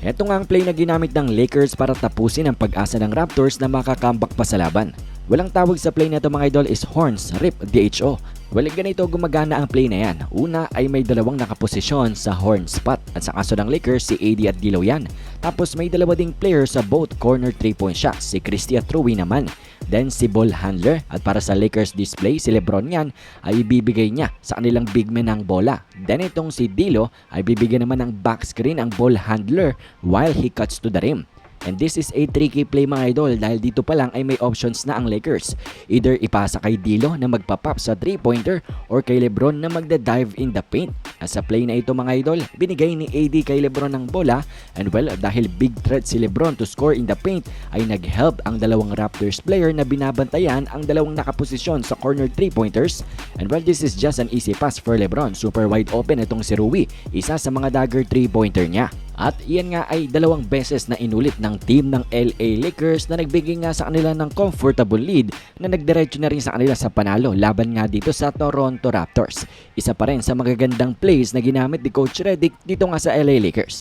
Ito nga ang play na ginamit ng Lakers para tapusin ang pag-asa ng Raptors na makakambak pa sa laban. Walang tawag sa play na ito mga idol is horns, rip, DHO. Well, ganito gumagana ang play na yan. Una ay may dalawang nakaposisyon sa horn spot at sa kaso ng Lakers si AD at D'Lo yan. Tapos may dalawa ding player sa both corner 3-point shots, si Christie at Rui naman. Then si ball handler at para sa Lakers display si Lebron yan ay ibibigay niya sa kanilang big man ang bola. Then itong si D'Lo ay bibigyan naman ng back screen ang ball handler while he cuts to the rim. And this is a tricky play mga idol dahil dito pa lang ay may options na ang Lakers. Either ipasa kay Dilo na magpa-pop sa 3-pointer or kay Lebron na magda-dive in the paint. At sa play na ito mga idol, binigay ni AD kay Lebron ng bola and well dahil big threat si Lebron to score in the paint ay nag-help ang dalawang Raptors player na binabantayan ang dalawang nakaposisyon sa corner 3-pointers. And well this is just an easy pass for Lebron. Super wide open itong si Rui, isa sa mga dagger 3-pointer niya. At iyan nga ay dalawang beses na inulit ng team ng LA Lakers na nagbigay nga sa kanila ng comfortable lead na nagdiretso na rin sa kanila sa panalo laban nga dito sa Toronto Raptors. Isa pa rin sa magagandang plays na ginamit ni Coach Redick dito nga sa LA Lakers.